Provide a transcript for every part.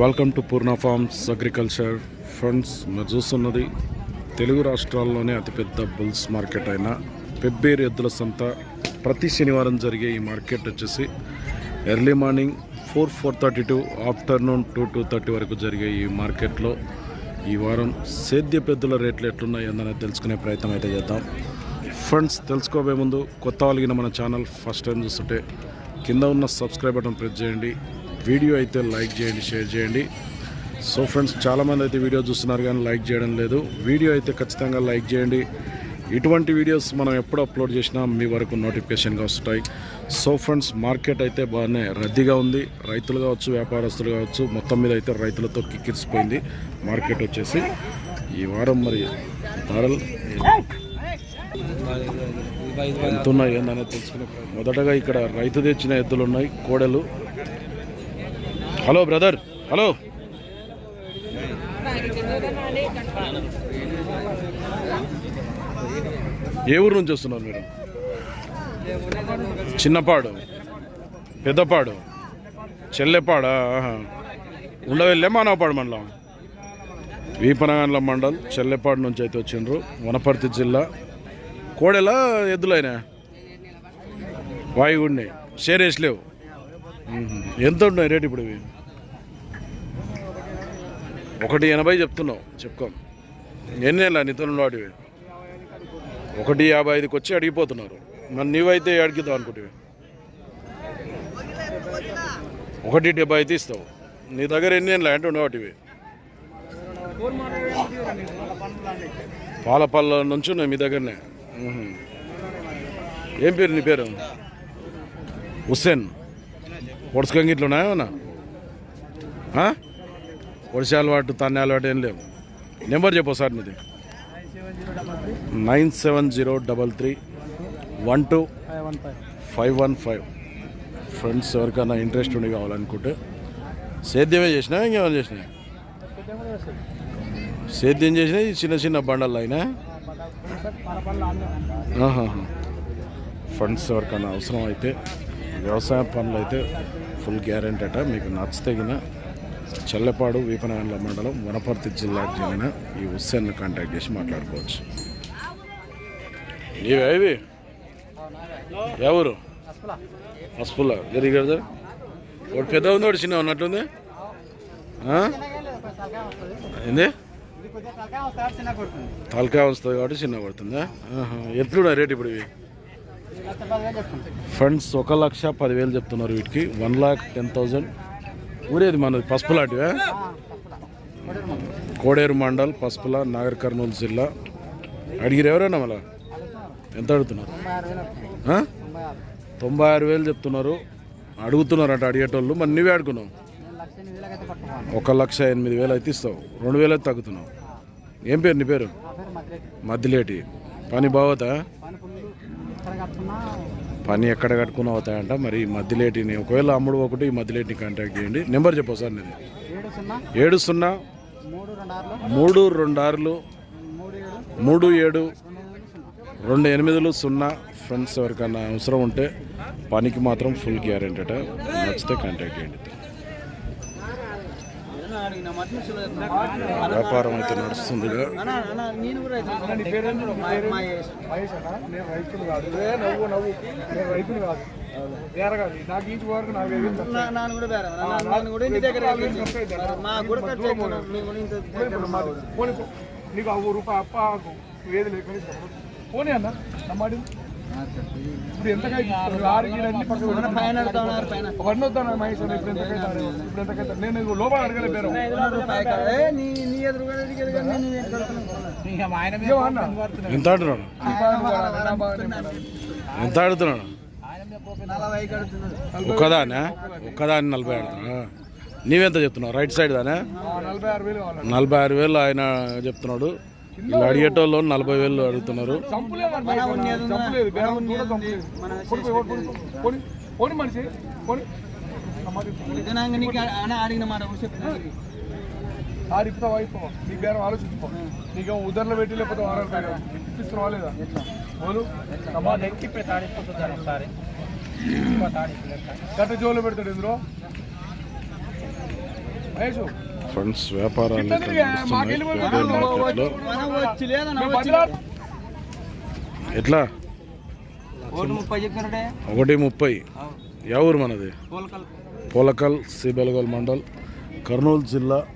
Welcome to Purna farms agriculture friends మీరు చూస్తున్నది తెలుగు రాష్ట్రాల్లోనే అతిపెద్ద బుల్స్ మార్కెట్ అయిన పెబ్బేరు ఎద్దుల సంత. ప్రతి శనివారం జరిగే ఈ మార్కెట్ వచ్చేసి early morning four four thirty to afternoon two two thirty వరకు జరిగే ఈ మార్కెట్లో ఈ వారం సేద్య పెద్దల రేట్లు ఎట్లున్నాయి అన్నది తెలుసుకునే ప్రయత్నం అయితే చేద్దాం. ఫ్రెండ్స్ తెలుసుకోబోయే ముందు కొత్త వాళ్ళగిన మన ఛానల్ ఫస్ట్ టైం చూస్తుంటే కింద ఉన్న సబ్స్క్రైబ్ బటన్ ప్రెస్ చేయండి. వీడియో అయితే లైక్ చేయండి షేర్ చేయండి. సో ఫ్రెండ్స్ చాలామంది అయితే వీడియో చూస్తున్నారు కానీ లైక్ చేయడం లేదు. వీడియో అయితే ఖచ్చితంగా లైక్ చేయండి. ఇటువంటి వీడియోస్ మనం ఎప్పుడు అప్లోడ్ చేసినా మీ వరకు నోటిఫికేషన్గా వస్తాయి. సో ఫ్రెండ్స్ మార్కెట్ అయితే బాగానే రద్దీగా ఉంది. రైతులు కావచ్చు వ్యాపారస్తులు కావచ్చు మొత్తం మీద అయితే రైతులతో కిక్కిరిసిపోయింది. మార్కెట్ వచ్చేసి ఈ వారం మరి ధరలు ఎంత ఉన్నాయి ఏందనేది తెలుసుకునే మొదటగా ఇక్కడ రైతు తెచ్చిన ఎద్దులు ఉన్నాయి కోడలు. హలో బ్రదర్ హలో ఏ ఊరు నుంచి వస్తున్నారు మేడం చిన్నపాడు పెద్దపాడు చెల్లెపాడా ఆహా. ఉండవెళ్ళే మానవపాడు మండలం. వీపనగండ్ల మండల్ చెల్లెపాడు నుంచి అయితే వచ్చిండ్రు వనపర్తి జిల్లా. కోడెలా ఎద్దులైనా? వాయుగుడిని షేర్ లేవు. ఎంత ఉన్నాయి రేటు ఇప్పుడు ఇవి? ఒకటి ఎనభై చెప్తున్నావు చెప్పుకో. ఎన్ని నెలలు వాటివి వాడివి ఒకటి యాభై ఐదుకి వచ్చి అడిగిపోతున్నారు. మరి నీవైతే అడిగిద్దాం అనుకుంటే ఒకటి డెబ్బై అయితే ఇస్తావు. నీ దగ్గర ఎన్ని ల్యాండ్ అంటే ఉండవాటివి పాలపల్ల నుంచి ఉన్నాయి మీ దగ్గరనే. ఏం పేరు నీ పేరు? హుస్సేన్. పొడుచుకొని ఇట్లా ఉన్నాయా ఏమన్నా పొడిచే అలవాటు తన్నే అలవాటు ఏం లేవు. నెంబర్ చెప్పు సార్ మీది nine seven zero double three. One two five one five. Friends ఎవరికైనా ఇంట్రెస్ట్ ఉండి కావాలనుకుంటే సేద్యమే చేసినా ఇంకేమైనా చేసినా. సేద్యం చేసినా ఈ చిన్న చిన్న బండలు అయినా ఫండ్స్ ఎవరికైనా అవసరం అయితే వ్యవసాయ పనులు అయితే ఫుల్ గ్యారెంటీ అట. మీకు నచ్చతగిన చెల్లపాడు వీపనగండ్ల మండలం వనపర్తి జిల్లాకు చెందిన ఈ హుస్సేన్ను కాంటాక్ట్ చేసి మాట్లాడుకోవచ్చు. నీవే ఎవరు? హస్పుల్లా జరిగి కదా ఒకటి పెద్ద ఉంది ఒకటి చిన్న ఉన్నట్టుంది ఏంది? తలకాయ వస్తుంది కాబట్టి చిన్న పడుతుందా? ఎట్లున్నాయి రేట్ ఇప్పుడు ఇవి? ఫ్రెండ్స్ ఒక లక్ష పదివేలు చెప్తున్నారు వీటికి. One lakh ten thousand. ఊరేది మనది? పసుపులాంటివే కోడేరు మండల్ పసుపుల నాగర్ కర్నూలు జిల్లా. అడిగిరు ఎవరైనా మళ్ళా? ఎంత అడుగుతున్నారు? తొంభై ఆరు వేలు చెప్తున్నారు. అడుగుతున్నారట అడిగేటోళ్ళు. మరి నువ్వే అడుగున్నావు. ఒక లక్ష ఎనిమిది వేలు అయితే ఇస్తావు. రెండు వేలు అయితే తగ్గుతున్నావు. ఏం పేరు నీ పేరు? మద్దిలేటి. పని బావతా పని ఎక్కడ కట్టుకుని అవుతాయంట మరి ఈ మధ్యలేటిని ఒకవేళ అమ్ముడు ఒకటి ఈ మధ్యలేటిని కాంటాక్ట్ చేయండి. నెంబర్ చెప్పు సార్ నేను ఏడు సున్నా మూడు రెండు ఆరులు మూడు ఏడు రెండు ఎనిమిదిలో సున్నా ఎనిమిదిలు సున్నా ఫ్రెండ్స్ ఎవరికైనా అవసరం ఉంటే పనికి మాత్రం ఫుల్ గ్యారెంటీ అట. నచ్చితే కాంటాక్ట్ చేయండి. వ్యాపారం అయితే నడుస్తుంది నీకు ఆ ఊరు రూపాయి అప్ప ఏది లేకుండా పోనీ అన్న నమ్మాడి. ఇప్పుడు ఎంతకైతే ఆరు పక్కన అన్న వద్దాను అన్న ఇప్పుడు ఎంతకైతే. ఇప్పుడు ఎంతకైతే నేను లోపల అడగలే పేరు. ఎంత ఆడుతున్నాడు? ఎంత ఆడుతున్నాడు? ఒక్కదానా? ఒక్కదాని నలభై ఆడుతున్నా నీవెంత చెప్తున్నావు? రైట్ సైడ్ దానా? నలభై ఆరు వేలు ఆయన చెప్తున్నాడు. వీళ్ళు అడిగేటోళ్ళు నలభై వేలు అడుగుతున్నారు. ఆడిపుతావా అయిపోవా నీ బేరం ఆలోచించుకో నీకు ఉదర్లో పెట్టి లేకపోతే బేరం ఇప్పిస్తున్నావా లేదా బోలు టమాటా గట్ట జోలు పెడతాడు ఇందులో. మహేష్. వచ్చి బదిలా- ఎట్లా? ఒకటి ముప్పై. యా ఊరు మనది? పోలకల్. సిబెలగల్ మండల్ కర్నూలు జిల్లా.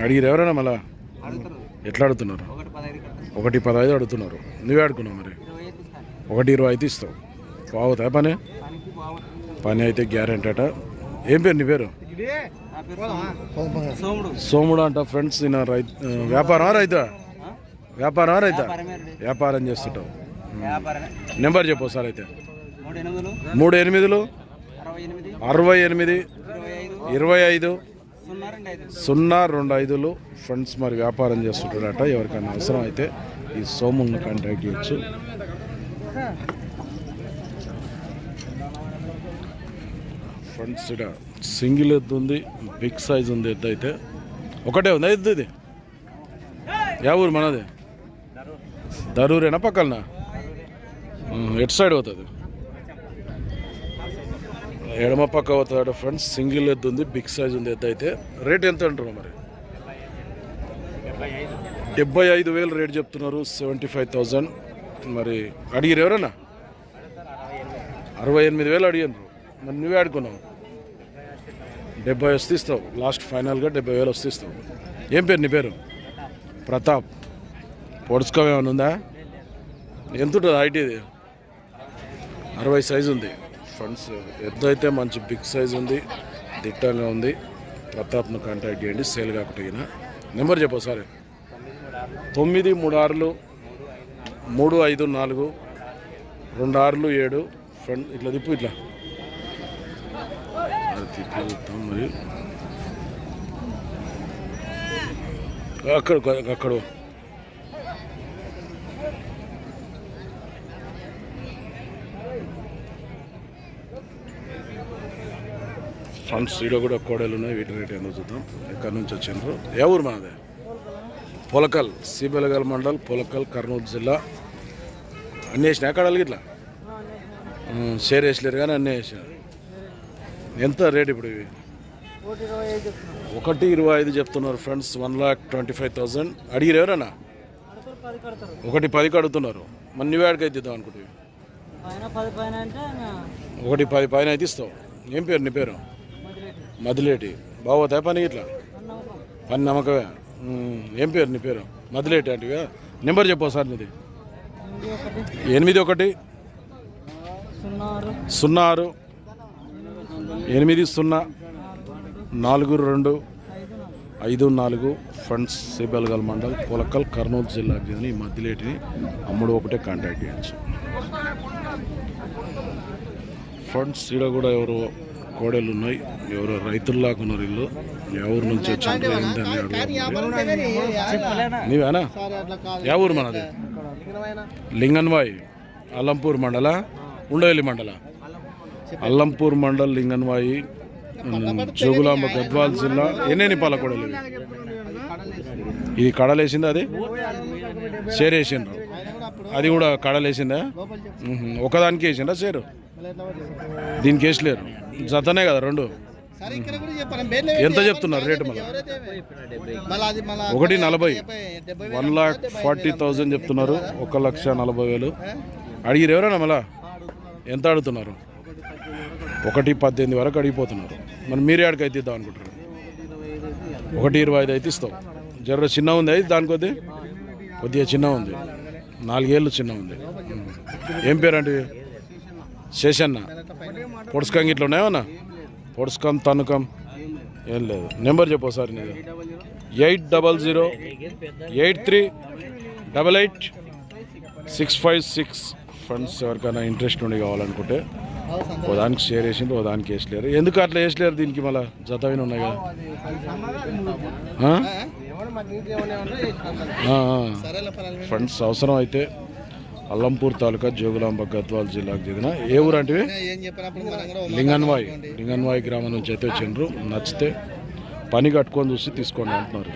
అడిగిరు ఎవరైనా మళ్ళా? ఎట్లా అడుగుతున్నారు? ఒకటి పదహైదు అడుగుతున్నారు. నువ్వే అడుగున్నావు మరి? ఒకటి ఇరవై అయితే ఇస్తావు. బాగుతాయి పని? పని అయితే గ్యారెంటీ అట. ఏం పేరు నా పేరు? సోముడు. అంట ఫ్రెండ్స్ ఈయన రైతు వ్యాపారం రైతా? వ్యాపారం రైతా? వ్యాపారం చేస్తుంటావు. నెంబర్ చెప్పు సార్ అయితే. మూడు ఎనిమిదిలు. అరవై ఎనిమిది. ఇరవై ఐదు. ఇరవై ఐదు. సున్నా రెండు ఐదు. సున్నా రెండు ఐదులు. ఫ్రెండ్స్ మరి వ్యాపారం చేస్తుంటాడట ఎవరికైనా అవసరం అయితే ఈ సోముల్ని కాంటాక్ట్ చేయొచ్చు. ఫ్రెండ్స్ ఇక్కడ సింగిల్ ఎద్దు ఉంది బిగ్ సైజ్ ఉంది ఎద్దు అయితే. ఒకటే ఉంది ఎద్దు ఇది? యా ఊరు మనది? దరూరేనా పక్కన ఎటు సైడ్ పోతుంది? ఎడమ పక్క పోతాడు ఫ్రెండ్స్ సింగిల్ ఎద్దు ఉంది బిగ్ సైజ్ ఉంది ఎద్దు అయితే. రేట్ ఎంత అంటారు మరి? డెబ్బై ఐదు వేలు రేట్ చెప్తున్నారు సెవెంటీ ఫైవ్ థౌజండ్ మరి అడిగిరు ఎవరన్నా? అరవై ఎనిమిది వేలు అడిగారు మరి నువ్వే ఆడుకున్నావు డెబ్బై వస్తే ఇస్తావు లాస్ట్ ఫైనల్గా డెబ్బై వేలు వస్తే ఇస్తావు ఏం పేరు నీ పేరు? ప్రతాప్. పొడుచుకోవే ఏమైనా ఉందా? ఎంత ఉంటుంది హైట్ ఇది? అరవై సైజు ఉంది. ఫ్రెండ్స్ ఎద్దైతే అయితే మంచి బిగ్ సైజ్ ఉంది. దిట్టంగా ఉంది. ప్రతాప్ను కాంటాక్ట్ చేయండి. సేల్ కాకుండా నెంబర్ చెప్పు సరే తొమ్మిది మూడు ఆరులు. మూడు ఐదు నాలుగు. రెండు ఆరులు ఏడు. ఫ్రెండ్ ఇట్లా తిప్పు ఇట్లా. చూద్దాం మరి. అక్కడ అక్కడ ఫ్రంట్ సీడో కూడా కోడలు ఉన్నాయి. వీటి రేట్ ఏందో చూద్దాం. ఎక్కడి నుంచి వచ్చిండ్రు? ఏ ఊరు మనది పొలకల్ సిబెలగల్ మండల్ పొలకల్ కర్నూలు జిల్లా. అన్నీ వేసినా ఎక్కడ ఇట్లా షేర్ వేసలేరు కానీ అన్నీ వేసినారు. ఎంత రేట్ ఇప్పుడు ఇవి? ఒకటి ఇరవై ఐదు చెప్తున్నారు friends one lakh twenty five thousand. అడిగిరు ఎవరన్నా? ఒకటి పది కడుగుతున్నారు. మన నువ్వే అయితే ఇద్దాం అనుకుంటే ఒకటి పది పైన అయితే ఇస్తావు ఏం పేరు నీ పేరు? మదిలేటి బాగోతాయి పని ఇట్లా పని నమ్మకమే. ఏం పేరు నీ పేరు? మదిలేటి అంటే నెంబర్ చెప్పు సార్ నీది. ఎనిమిది ఒకటి. సున్నా ఆరు. ఎనిమిది సున్నా నాలుగు రెండు ఐదు నాలుగు ఐదు నాలుగు ఫ్రెండ్స్ సిబెల్గల్ మండల్ పులకల్ కర్నూలు జిల్లా చెందిన ఈ మధ్యలేటిని అమ్ముడు ఒకటే కాంటాక్ట్ చేయొచ్చు. ఫ్రెండ్స్ ఈడ కూడా ఎవరో కోడలు ఉన్నాయి. ఎవరో రైతుల్లాగా ఉన్నారు ఇల్లు ఎవరి నుంచి వచ్చారు ఏంటని నీవేనా ఏ ఊరు మనది? లింగన్వాయ్ అలంపూర్ మండల ఉండవెల్లి మండల? అల్లంపూర్ మండల్ లింగన్వాయి జోగులాంబ గద్వాల్ జిల్లా ఎన్నేని పాలకొడలు ఇది కడలేసింది అది? షేర్ అది కూడా కడలేసిందా. ఒకదానికి వేసిందా షేరు దీనికి వేసలేరు. జతనే కదా రెండు. ఎంత చెప్తున్నారు రేటు మళ్ళీ? ఒకటి నలభై. వన్ లాక్ ఫార్టీ థౌజండ్ చెప్తున్నారు. ఒక లక్ష నలభై వేలు. అడిగిరు ఎవరైనా మళ్ళా? ఎంత అడుగుతున్నారు? ఒకటి పద్దెనిమిది వరకు అడిగిపోతున్నారు. మరి మీరే ఆడికి అయితే ఇద్దాం అనుకుంటున్నారు. ఒకటి ఇరవై ఐదు అయితే ఇస్తాం. జర చిన్న ఉంది అయితే దాని కొద్ది? కొద్దిగా చిన్న ఉంది. నాలుగేళ్ళు చిన్న ఉంది. ఏం పేరండి? శేషన్న. పొడుసుకం ఇట్లా ఉన్నాయన్నా పొడుసుకం తనుకం ఏం లేదు. నెంబర్ చెప్పు సార్ నీది. Eight double zero eight three double eight six five six. Friends ఎవరికైనా ఇంట్రెస్ట్ ఉండి కావాలనుకుంటే ఓ దానికి షేర్ వేసిండు ఓ దానికి వేసలేరు ఎందుకు అట్లా వేసలేరు దీనికి మళ్ళీ? జతవిన ఉన్నాయి కదా. ఫ్రెండ్స్ అవసరం అయితే అల్లంపూర్ తాలూకా జోగులాంబ గద్వాల్ జిల్లాకు చెందిన ఏ ఊరు అంటే లింగన్వాయి. లింగన్వాయి లింగన్వాయ్ గ్రామం నుంచి అయితే వచ్చిండ్రు. నచ్చితే పని కట్టుకొని చూసి తీసుకోండి అంటున్నారు.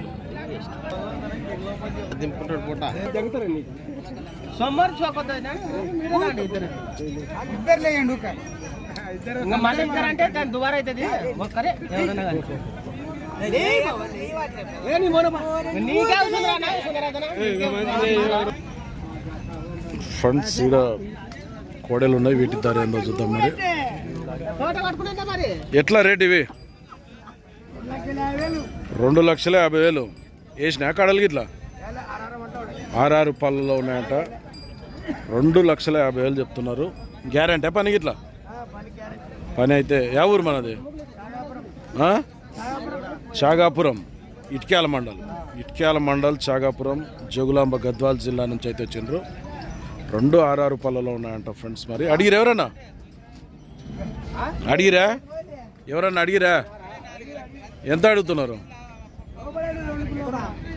సోమవారం చోకొద్దు ఇద్దరు. లేయండి ఇంకా మళ్ళీ ఇద్దరు అంటే దాని అవుతుంది. ఒక్కరే ఎవరన్నా కానీ. ఫ్రంట్స్ ఈడ కోడలు ఉన్నాయి వీటి ధర ఏందో చూద్దాం మరి. ఎట్లా రేట్ ఇవి? రెండు లక్షల యాభై వేలు. వేసినా కడలకి ఇట్లా ఆర్ఆర్ పళ్ళలో ఉన్నాయంట. రెండు లక్షల యాభై వేలు చెప్తున్నారు. గ్యారంటీ పనికి ఇట్లా పని అయితే యా ఊరు మనది? చాగాపురం ఇటుక్యాల మండల్. ఇటుక్యాల మండల్ చాగాపురం జోగులాంబ గద్వాల్ జిల్లా నుంచి అయితే వచ్చిండ్రు. రెండు ఆర్ఆర్ పళ్ళలో ఉన్నాయంట ఫ్రెండ్స్ మరి. అడిగిరా ఎవరన్నా? అడిగిరా? ఎవరన్నా అడిగిరా? ఎంత అడుగుతున్నారు?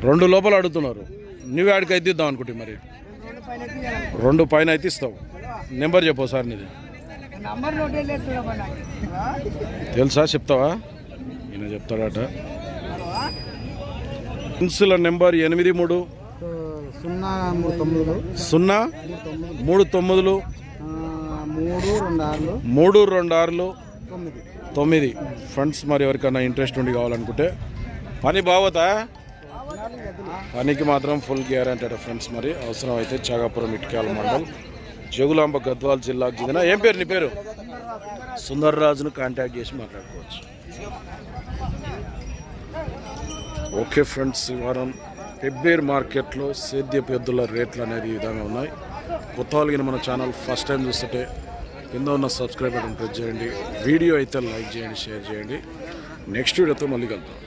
రెండు లోపల అడుగుతున్నారు. నువ్వు ఆడికి అయితే ఇద్దాం అనుకుంటే మరి. రెండు పైన అయితే ఇస్తావు. నెంబర్ చెప్పు సార్ నీది. తెలుసా? చెప్తావా? ఈయన చెప్తాడట. ఇన్సుల నెంబర్ ఎనిమిది మూడు. సున్నా మూడు తొమ్మిదిలు. సున్నా మూడు తొమ్మిదిలు. మూడు రెండు ఆరులు. తొమ్మిది. తొమ్మిది. ఫ్రెండ్స్ మరి ఎవరికైనా ఇంట్రెస్ట్ ఉండి కావాలనుకుంటే. పని బాగోతా పనికి మాత్రం ఫుల్ గ్యారంటీ అట ఫ్రెండ్స్ మరి. అవసరం అయితే చాగాపురం ఇటుకాల మండల్ జగులాంబ గద్వాల్ జిల్లాకు చెందిన ఏం పేరు నీ పేరు? సుందర్రాజును కాంటాక్ట్ చేసి మాట్లాడుకోవచ్చు. ఓకే ఫ్రెండ్స్ ఈ వారం పెబ్బేర్ మార్కెట్లో సేద్యపు ఎద్దుల రేట్లు అనేది ఈ విధంగా ఉన్నాయి. కొత్త వాళ్ళకి మన ఛానల్ ఫస్ట్ టైం చూస్తుంటే కింద ఉన్న సబ్స్క్రైబ్ బటన్ ప్రెస్ చేయండి. వీడియో అయితే లైక్ చేయండి షేర్ చేయండి. నెక్స్ట్ వీడియోతో మళ్ళీ కలుద్దాం.